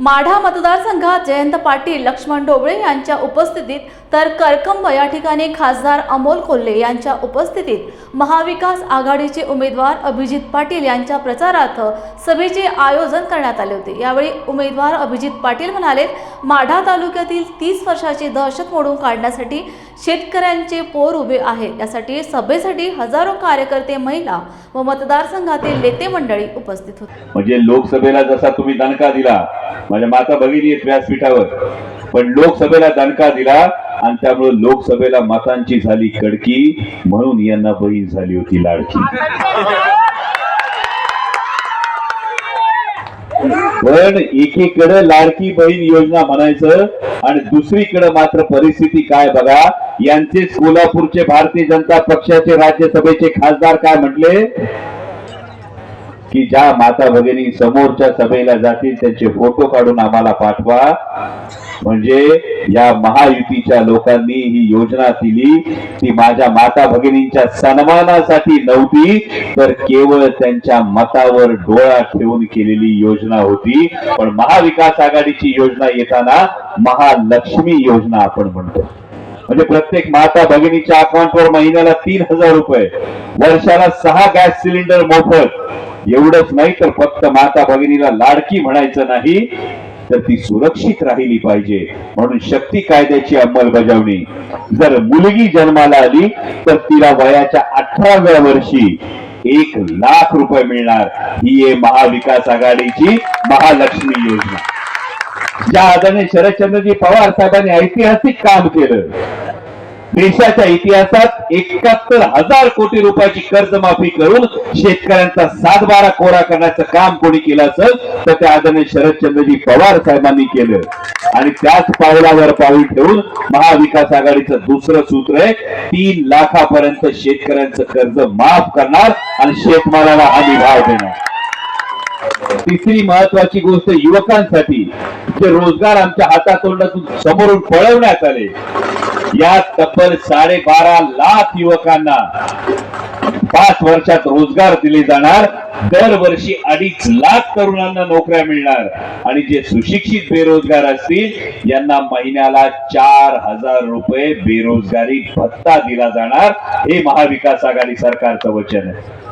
माढा मतदारसंघात जयंत पाटील लक्ष्मण डोबळे यांच्या उपस्थितीत तर करकंब या ठिकाणी खासदार अमोल कोल्हे यांच्या उपस्थितीत महाविकास आघाडीचे उमेदवार अभिजित पाटील यांच्या प्रचारार्थ सभेचे आयोजन करण्यात आले होते. यावेळी उमेदवार अभिजित पाटील म्हणाले माढा तालुक्यातील तीस वर्षाची दहशत मोडून काढण्यासाठी शेतकऱ्यांचे पोर उभे आहे यासाठी सभेसाठी हजारो कार्यकर्ते महिला व मतदारसंघातील नेते मंडळी उपस्थित होते. म्हणजे लोकसभेला जसा तुम्ही दणका दिला माझ्या माता भगिनी व्यासपीठावर पण लोकसभेला दणका दिला आणि त्यामुळे लोकसभेला मतांची झाली कडकी म्हणून यांना बहीण झाली होती लाडकी. पण एकीकडे लाडकी बहीण योजना म्हणायचं आणि दुसरीकडे मात्र परिस्थिती काय बघा यांचे कोल्हापूरचे भारतीय जनता पक्षाचे राज्यसभेचे खासदार काय म्हटले? की ज्या माता भगिनी समोरच्या सभेला जातील त्यांचे फोटो काढून आम्हाला पाठवा. म्हणजे या महायुतीच्या लोकांनी ही योजना दिली ती माझ्या माता भगिनींच्या सन्मानासाठी नव्हती तर केवळ त्यांच्या मतावर डोळा ठेवून केलेली योजना होती. पण महाविकास आघाडीची योजना येताना महालक्ष्मी योजना आपण म्हणतो. म्हणजे प्रत्येक माता भगिनीच्या अकाउंटवर महिन्याला तीन हजार रुपये वर्षाला सहा गॅस सिलेंडर मोफत एवढंच नाही तर फक्त माता भगिनीला लाडकी म्हणायचं नाही तर ती सुरक्षित राहिली पाहिजे. म्हणून शक्ती कायद्याची अंमलबजावणी. जर मुलगी जन्माला आली तर तिला वयाच्या अठराव्या वर्षी एक लाख रुपये मिळणार. ही आहे महाविकास आघाडीची महालक्ष्मी योजना. ज्या आदरणीय शरदचंद्रजी पवार साहेबांनी ऐतिहासिक काम केलं देशाच्या इतिहासात एकाहत्तर हजार कोटी रुपयाची कर्जमाफी करून शेतकऱ्यांचा सातबारा कोरा करण्याचं काम कोणी केलं असेल तर त्या आदरणीय शरदचंद्रजी पवार साहेबांनी केलं. आणि त्याच पावलावर पाऊल ठेवून महाविकास आघाडीचं दुसरं सूत्र आहे तीन लाखापर्यंत शेतकऱ्यांचं कर्ज माफ करणार आणि शेतमालाला हमी भाव देणार. तिसरी महत्वाची गोष्ट युवकांसाठी जे रोजगार आमच्या हातातोंडातून समोरून पळवण्यात आले या तब्बल साडेबारा लाख युवकांना पाच वर्षात रोजगार दिले जाणार. दरवर्षी अडीच लाख तरुणांना नोकऱ्या मिळणार. आणि जे सुशिक्षित बेरोजगार असतील यांना महिन्याला चार हजार रुपये बेरोजगारी भत्ता दिला जाणार. हे महाविकास आघाडी सरकारचं वचन आहे.